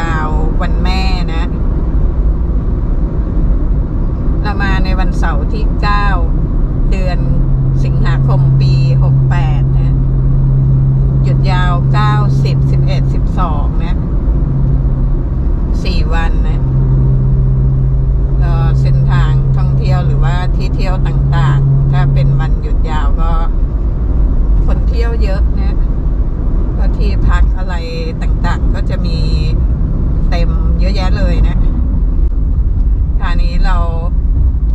ยาววันแม่นะเรามาในวันเสาร์ที่ 9 เดือนสิงหาคมปี 68 นะ หยุดยาว 9 10 11 12 นะ 4 วันนะก็เส้นทางท่องเที่ยวหรือว่าที่เที่ยวต่างๆ ถ้าเป็นวันหยุดยาวก็ คนเที่ยวเยอะนะก็ที่พักอะไรต่างๆ ก็จะมี เต็มเยอะแยะเลยนะคราวนี้เรา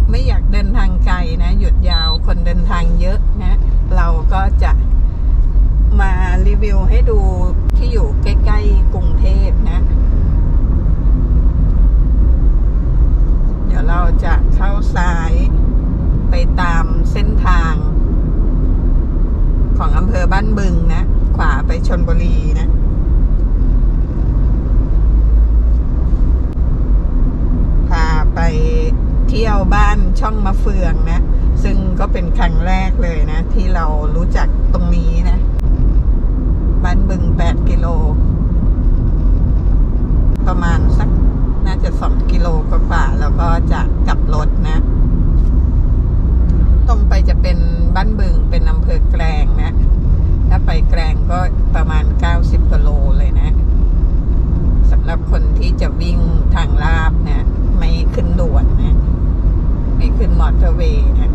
ไม่อยากเดินทางไกลนะ หยุดยาวคนเดินทางเยอะนะ เราก็จะมารีวิวให้ดูที่อยู่ใกล้ ๆ กรุงเทพนะ เดี๋ยวเราจะเข้าซ้ายไปตามเส้นทาง ของอำเภอบ้านบึงนะ ขวาไปชนบุรีนะ พาไปเที่ยวบ้านช่องมะเฟืองนะ ซึ่งก็ เป็นครั้งแรกเลยนะ ที่เรารู้จักตรงนี้นะ บ้านบึง 8 กิโล ประมาณสักน่าจะ 2 กิโลกว่าๆแล้วก็จะกลับรถนะ ตรงไปจะเป็นบ้านบึงเป็นอำเภอแกลงนะ ถ้าไปแกลงก็ประมาณ 90กิโลเลยนะสำหรับคนที่จะวิ่งทางลาบนะ ไม่ขึ้นด่วนนะ ไม่ขึ้นมอเตอร์เวย์นะ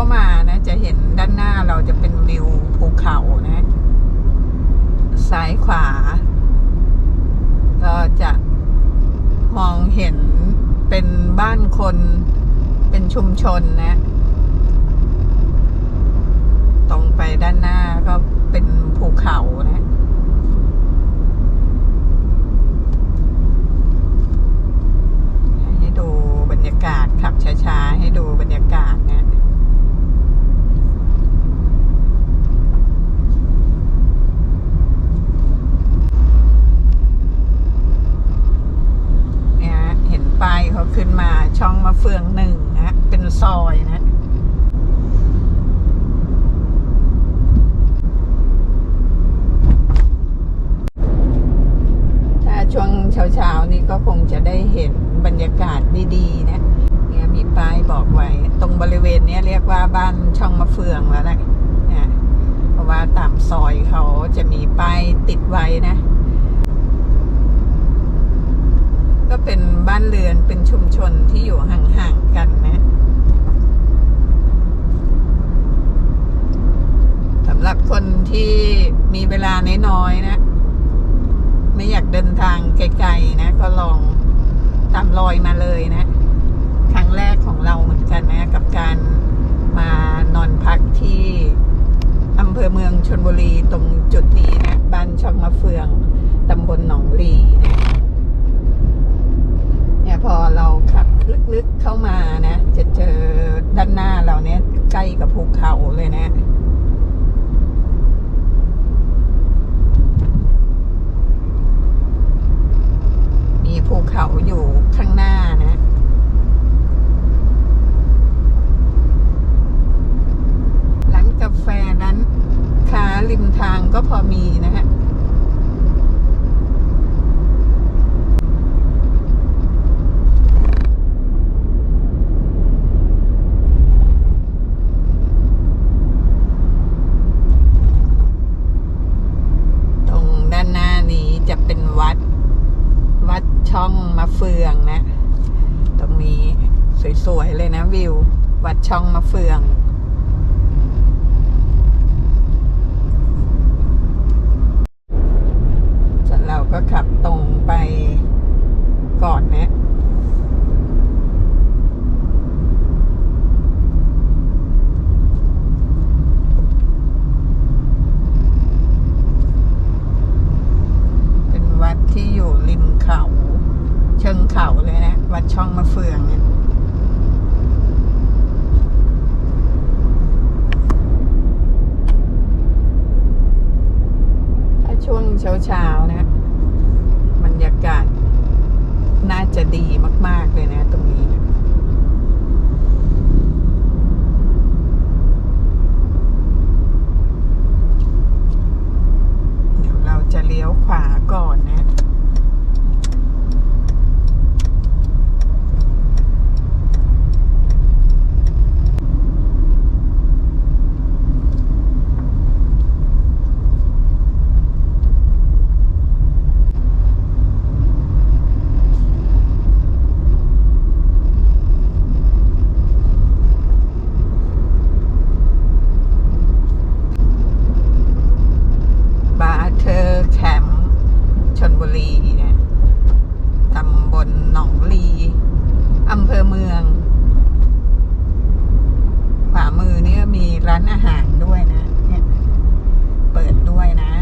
เข้ามานะ จะเห็นด้านหน้าเราจะเป็นวิวภูเขานะ ซ้ายขวา ก็จะมองเห็นเป็นบ้านคนเป็นชุมชนนะ ตรงไปด้านหน้าก็เป็นภูเขานะ ให้ดูบรรยากาศขับช้าๆ ให้ดูบรรยากาศนะ เนี่ย ไปเขาขึ้นมาช่องมาเฟืองหนึ่งนะเป็นซอยนะ ถ้าช่วงเช้าๆนี้ก็คงจะได้เห็นบรรยากาศดีๆนะเนี่ยมีป้ายบอกไว้ ตรงบริเวณเนี้ยเรียกว่าบ้านช่องมะเฟืองแล้วแหละนะเพราะว่าตามซอยเขาจะมีป้ายติดไว้นะ ก็เป็นบ้านเรือนเป็นชุมชนที่อยู่ห่างๆกันนะสำหรับคนที่มีเวลาน้อยๆนะ ไม่อยากเดินทางไกลๆนะ ก็ลองตามรอยมาเลยนะ ครั้งแรกของเราเหมือนกันนะ กับการมานอนพักที่ ชน บุรีตรงจุดนี้นะบ้านช่องมะเฟืองตำบลหนองลีเนี่ยเนี่ยพอเราขับลึกๆเข้ามานะ จะเจอด้านหน้าเราเนี่ยใกล้กับภูเขาเลยนะมีภูเขาอยู่ข้างหน้านะกาแฟนั้น ริมทางก็พอมีนะฮะตรงด้านหน้านี้จะเป็นวัดวัดช่องมะเฟืองนะ ตรงนี้สวย ๆ เลยนะวิว วัดช่องมะเฟือง ส่วนเราก็ขับตรงไปก่อนนะ เป็นวัดที่อยู่ริมเขา เชิงเขาเลยนะ วัดช่องมะเฟืองเนี่ย ถ้าช่วงเช้าๆนะ บรรยากาศน่าจะดีมาก ๆ เลยนะ ตรงนี้นะเดี๋ยวเราจะเลี้ยวขวาก่อนนะ บาเทอร์แคมป์ชนบุรีเนี่ยตำบลห นองลีอำเภอเมือง ขวามือเนี่ยมีร้านอาหารด้วยนะเนี่ยเปิดด้วยนะ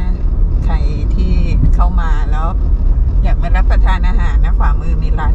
ใครที่เข้ามาแล้ว อยากมารับประทานอาหารนะ ขวามือมีร้าน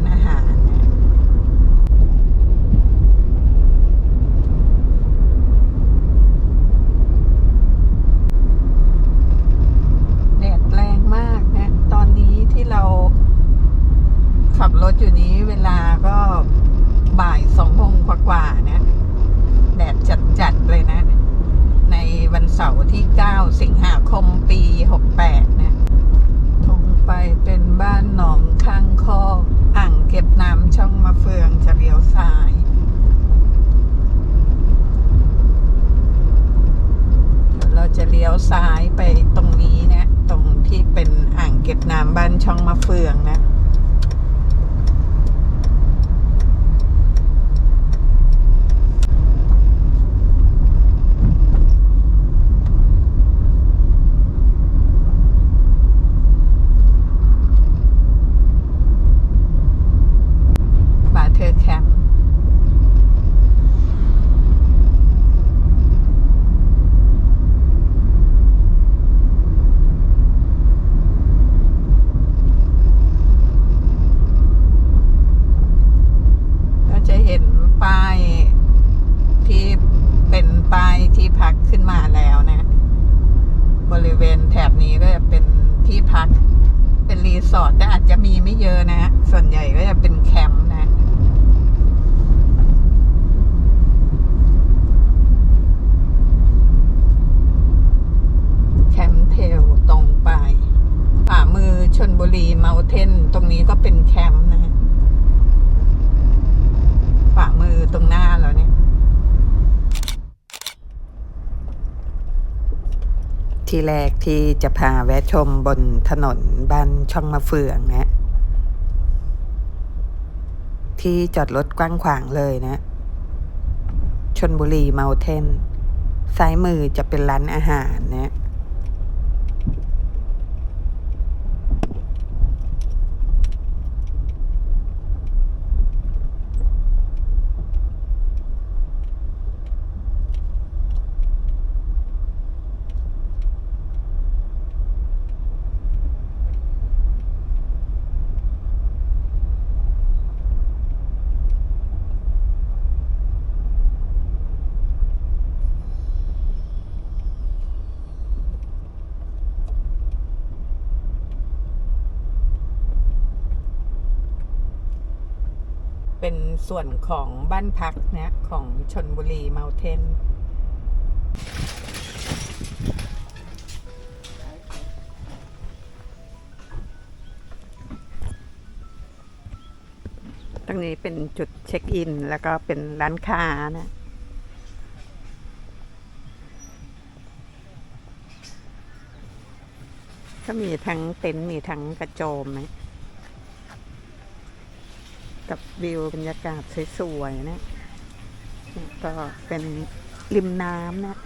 ที่จะพาแวะชมบนถนนบ้านช่องมะเฟืองนะที่จอดรถกว้างขวางเลยนะชนบุรีเมลเทนซ้ายมือจะเป็นร้านอาหารนะ ส่วนของบ้านพักนะของชนบุรีเมลเทนตรงนี้เป็นจุดเช็คอิน แล้วก็เป็นร้านค้านะก็มีทั้งเต็นท์มีทั้งกระโจมนะ กับวิวบรรยากาศสวยๆนะ ก็เป็นริมน้ำนะ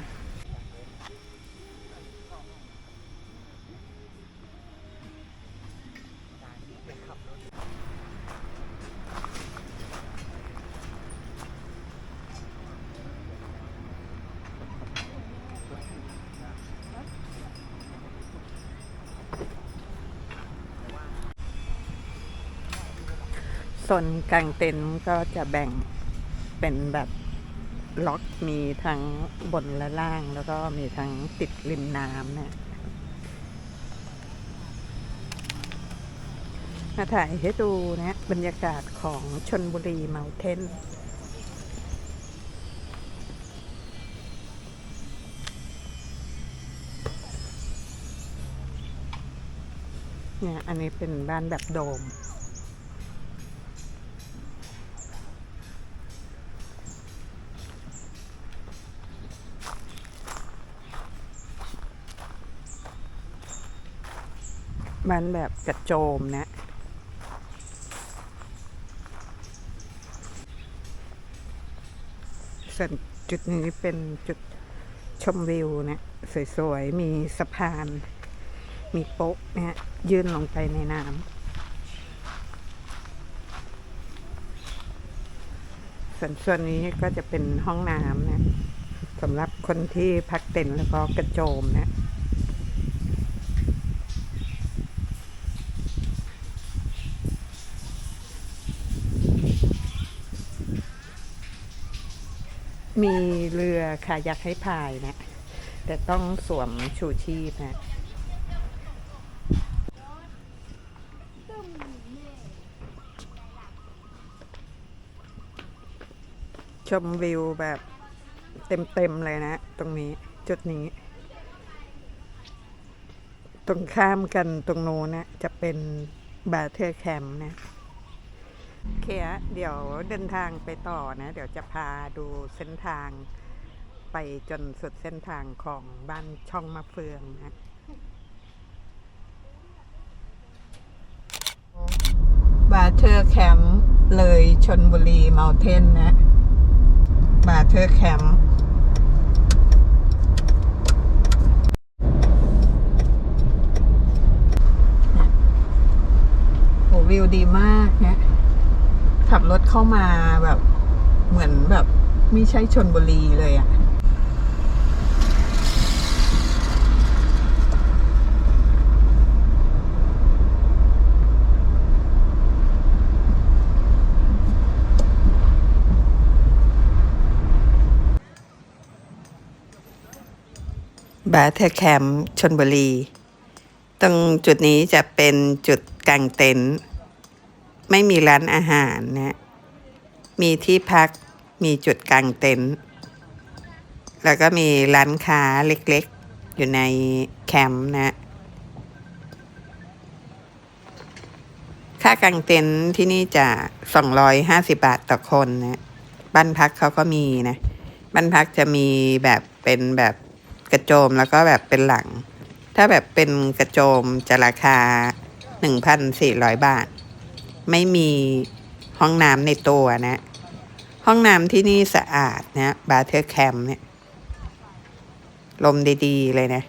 ส่วนกลางเต็นท์ก็จะแบ่งเป็นแบบล็อกมีทั้งบนและล่าง แล้วก็มีทั้งติดริมน้ำเนะมาถ่ายให้ดูนะบรรยากาศของชนบุรีเมลเทนเนี่ยอันนี้เป็นบ้านแบบโดม บ้านแบบกระโจมนะ ส่วนจุดนี้เป็นจุดชมวิวนะ สวยๆ มีสะพาน มีโป๊ะนะฮะยื่นลงไปในน้ำส่วนส่วนนี้ก็จะเป็นห้องน้ำนะสำหรับคนที่พักเต็นท์แล้วก็กระโจมนะ มีเรือคายักให้พายนะ แต่ต้องสวมชูชีพนะชมวิวแบบเต็มๆเลยนะ ตรงนี้จุดนี้ ตรงข้ามกันตรงโน้นนะ จะเป็นบาร์เทอร์แคมป์นะ โอเคเดี๋ยวเดินทางไปต่อนะ เดี๋ยวจะพาดูเส้นทางไปจนสุดเส้นทางของบ้านช่องมะเฟืองนะบาเทอร์แคมป์เลยชนบุรีเมลเทนนะบาเทอร์แคมป์โหวิวดีมากนะ ขับรถเข้ามาแบบเหมือนแบบไม่ใช่ชนบุรีเลยอะ่ะบาเทอร์แคมป์ชนบุรี ตรงจุดนี้จะเป็นจุดกางเต็นท์ ไม่มีร้านอาหารนะมีที่พักมีจุดกางเต็นท์แล้วก็มีร้านค้าเล็กๆ อยู่ในแคมป์นะ ค่ากางเต็นท์ที่นี่จะ 250 บาทต่อคนนะบ้านพักเขาก็มีนะ บ้านพักจะมีแบบเป็นแบบกระโจมแล้วก็แบบเป็นหลัง ถ้าแบบเป็นกระโจมจะราคา 1,400 บาท ไม่มีห้องน้ำในตัวนะ ห้องน้ำที่นี่สะอาดนะบาเทอร์แคมป์เนี่ยลมดีๆเลยนะ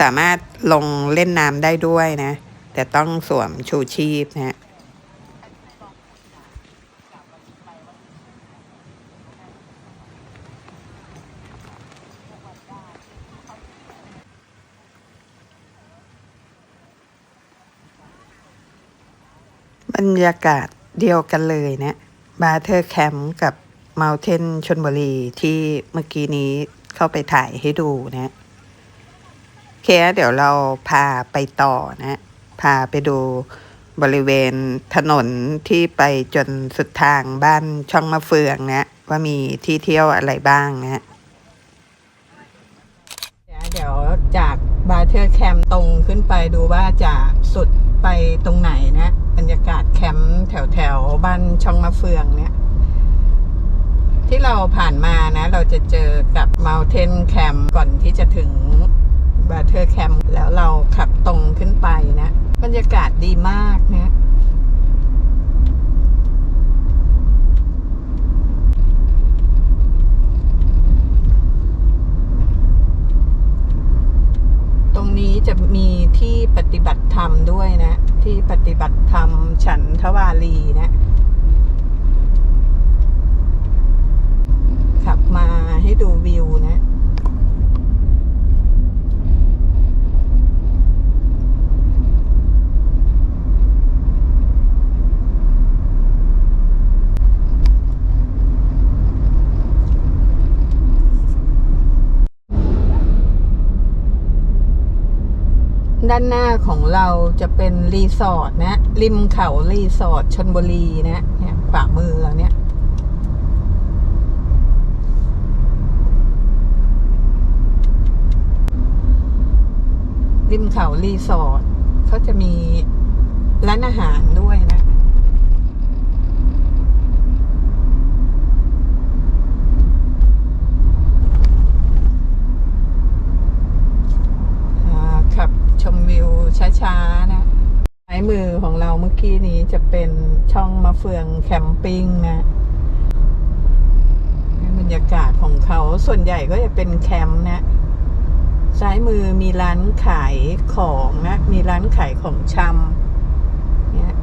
สามารถลงเล่นน้ำได้ด้วยนะ แต่ต้องสวมชูชีพนะ บรรยากาศเดียวกันเลยนะบาเทอร์แคมป์กับเมลเทนชนบุรีที่เมื่อกี้นี้เข้าไปถ่ายให้ดูนะโอเคเดี๋ยวเราพาไปต่อนะ พาไปดูบริเวณถนนที่ไปจนสุดทางบ้านช่องมะเฟืองนะว่ามีที่เที่ยวอะไรบ้างนะเดี๋ยวจากบาเทอร์แคมตรงขึ้นไปดูว่าจะสุด ไปตรงไหนนะบรรยากาศแคมป์แถวแถวบ้านช่องมะเฟืองเนี่ย ที่เราผ่านมานะ เราจะเจอกับ Mountain Camp ก่อนที่จะถึงบาร์เทอร์แคมป์แล้วเราขับตรงขึ้นไปนะ บรรยากาศดีมากนะ ตรงนี้จะ มีที่ปฏิบัติธรรมด้วยนะ ที่ปฏิบัติธรรมฉันทวารีนะ ขับมาให้ดูวิวนะ ด้านหน้าของเราจะเป็นรีสอร์ทนะ ริมเขารีสอร์ทชนบุรีนะเนี่ยขวามือเราเนี่ยริมเขารีสอร์ทเขาจะมีร้านอาหารด้วยนะ อ่าขับ ชมวิวช้าๆนะซ้มือของเราเมื่อกี้นี้จะเป็นช่องมะเฟืองแคมปิ้งนะบรรยากาศของเขาส่วนใหญ่ก็จะเป็นแคมป์นะ ซ้ายมือมีร้านขายของนะ มีร้านขายของชำเนี่ย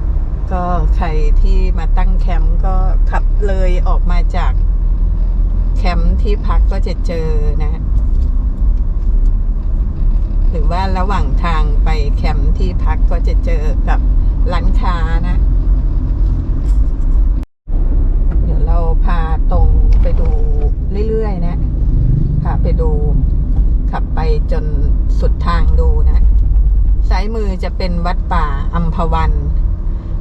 ก็ใครที่มาตั้งแคมป์ก็ขับเลยออกมาจากแคมป์ที่พักก็จะเจอนะ หรือว่าระหว่างทางไปแคมป์ที่พักก็จะเจอกับร้านค้านะ เดี๋ยวเราพาตรงไปดูเรื่อยๆนะ พาไปดูขับไปจนสุดทางดูนะซ้ายมือจะเป็นวัดป่าอัมพวัน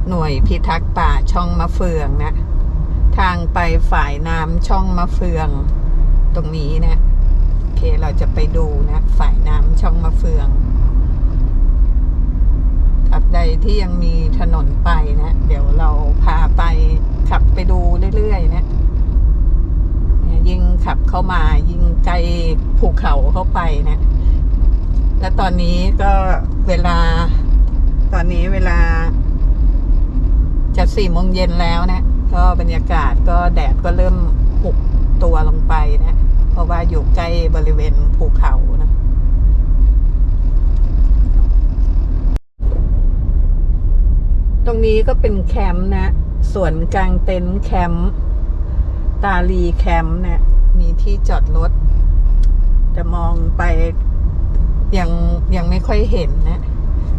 หน่วยพิทักษ์ป่าช่องมะเฟืองนะ ทางไปฝ่ายน้ำช่องมะเฟือง ตรงนี้นะ เคเราจะไปดูนะฝ่ายน้ำช่องมะเฟืองทับใดที่ยังมีถนนไปนะ เดี๋ยวเราพาไปขับไปดูเรื่อยๆนะยิ่งขับเข้ามายิ่งไกลภูเขาเข้าไปนะ และตอนนี้ก็เวลา ตอนนี้เวลา จะสี่โมงเย็นแล้วนะ ก็บรรยากาศก็แดดก็เริ่มหุบตัวลงไปนะ ราะว่าอยู่ใกล้บริเวณภูเขานะตรงนี้ก็เป็นแคมป์นะส่วนกลางเต็นท์แคมป์ตาลีแคมป์นะมีที่จอดรถจะมองไปยังยังไม่ค่อยเห็นนะ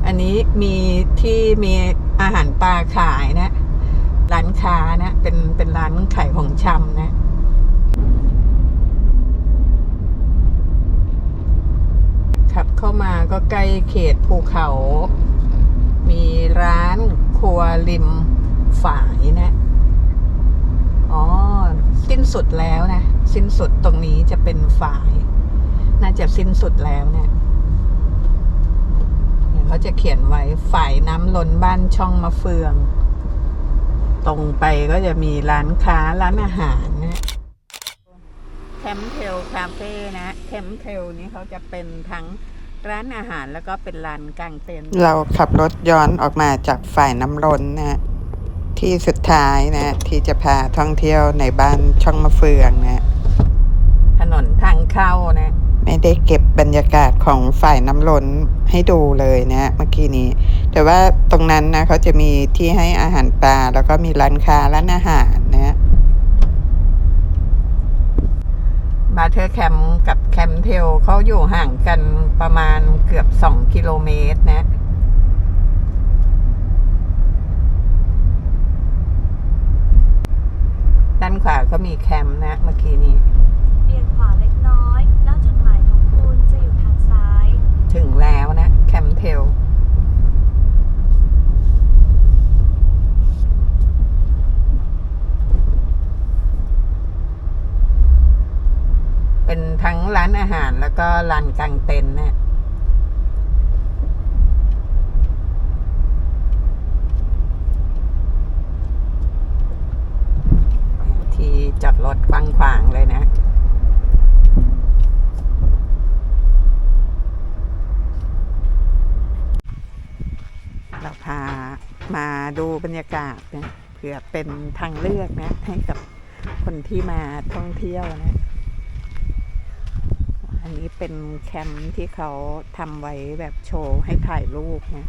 อันนี้มีที่มีอาหารปลาขายนะ ร้านค้านะ เป็นเป็นร้านขายของชำนะ ขับ เข้ามาก็ใกล้เขตภูเขา มีร้านครัวริมฝายนะ อ๋อ สิ้นสุดแล้วนะ สิ้นสุดตรงนี้จะเป็นฝาย น่าจะสิ้นสุดแล้วเนะี่ยเนี่ยเขาจะเขียนไว้ฝ่ายน้ำล้นบ้านช่องมะเฟือง ตรงไปก็จะมีร้านค้าร้านอาหารนะแคมเทลคาเฟ่นะแคมเทลนี้เขาจะเป็นทั้ง ร้านอาหารแล้วก็เป็นร้านกางเต็นท์เราขับรถย้อนออกมาจากฝ่ายน้ำล้นนะ ที่สุดท้ายนะ ที่จะพาท่องเที่ยวในบ้านช่องมะเฟืองนะ ถนนทางเข้านะ ไม่ได้เก็บบรรยากาศของฝ่ายน้ำล้นให้ดูเลยนะเมื่อกี้นี้ แต่ว่าตรงนั้นนะเขาจะมีที่ให้อาหารปลาแล้วก็มีร้านค้าร้านอาหารนะบาร์เทอร์แคมป์กับแคมป์เทลเขาอยู่ห่างกันประมาณเกือบสองกิโลเมตรนะ ด้านขวาก็มีแคมป์นะ เมื่อกี้นี้เบี่ยงขวาเล็กน้อย แล้วจุดหมายของคุณจะอยู่ทางซ้าย ถึงแล้วนะ แคมป์เทล เป็นทั้งร้านอาหารแล้วก็ลานกลางเต็นท์เนี่ยที่จอดรถกว้างขวางเลยนะเราพามาดูบรรยากาศนะเผื่อเป็นทางเลือกนะ ให้กับคนที่มาท่องเที่ยวนะ อันนี้เป็นแคมป์ที่เขาทำไว้แบบโชว์ให้ถ่ายรูปนะ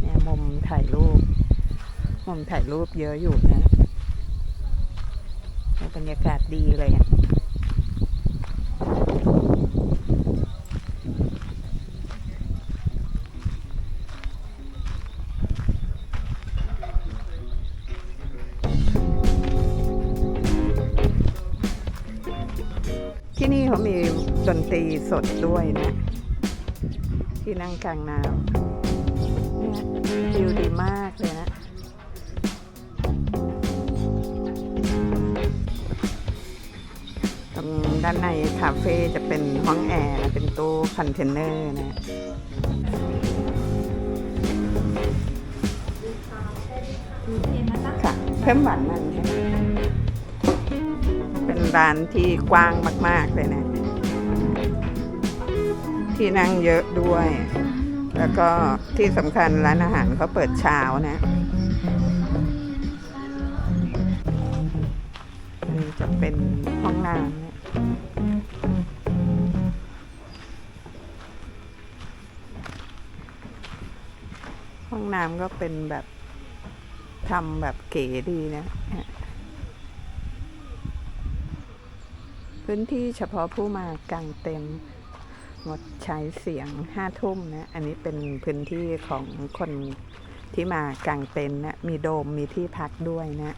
เนี่ยมุมถ่ายรูป มุมถ่ายรูปเยอะอยู่นะบรรยากาศดีเลยอะ ที่นี่เขามีดนตรีสดด้วยนะ ที่นั่งกลางน้ำเนี่ยวิวดีมากเลยนะตรงด้านในคาเฟ่จะเป็นห้องแอร์นะเป็นตู้คอนเทนเนอร์นะค่ะเพิ่มหวานมันใช่ไหม เป็นร้านที่กว้างมาก ๆ เลยนะ ที่นั่งเยอะด้วย แล้วก็ที่สำคัญร้านอาหารเขาเปิดเช้านะอันนี้จะเป็นห้องน้ำห้องน้ำก็เป็นแบบทำแบบเก๋ดีนะ พื้นที่เฉพาะผู้มากางเต็นท์งดใช้เสียงห้าทุ่มนะ อันนี้เป็นพื้นที่ของคนที่มากางเต็นท์นะ มีโดมมีที่พักด้วยนะ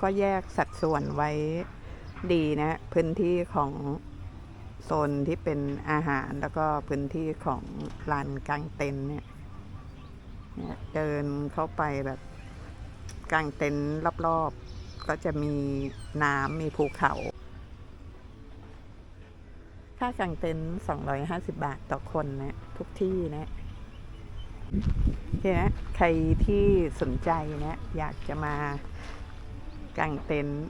ก็แยกสัดส่วนไว้ดีนะ พื้นที่ของโซนที่เป็นอาหารแล้วก็พื้นที่ของลานกางเต็นท์เนี่ยเนี่ยเดินเข้าไปแบบกางเต็นท์รอบๆ ก็จะมีน้ำมีภูเขา ค่ากางเต็นท์250 บาทต่อคนนะทุกที่นะโอเคนะใครที่สนใจนะอยากจะมากางเต็นท์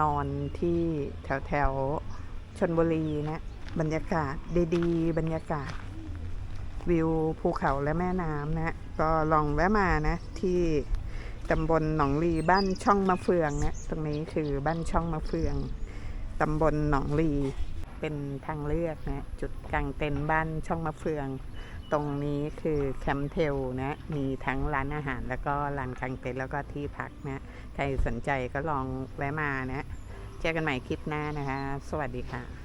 นอนที่แถวแถวชนบุรีนะ บรรยากาศดีๆ บรรยากาศ วิวภูเขาและแม่น้ำนะ ก็ลองแวะมานะที่ ตำบลหนองลีบ้านช่องมะเฟืองนะตรงนี้คือบ้านช่องมะเฟืองตำบลหนองลีเป็นทางเลือกนะ จุดกลางเต็นท์บ้านช่องมะเฟือง ตรงนี้คือแคมป์เทลนะมีทั้งร้านอาหารแล้วก็ลานกลางเต็นท์แล้วก็ที่พักนะใครสนใจก็ลองแวะมานะ เจอกันใหม่คลิปหน้านะคะ สวัสดีค่ะ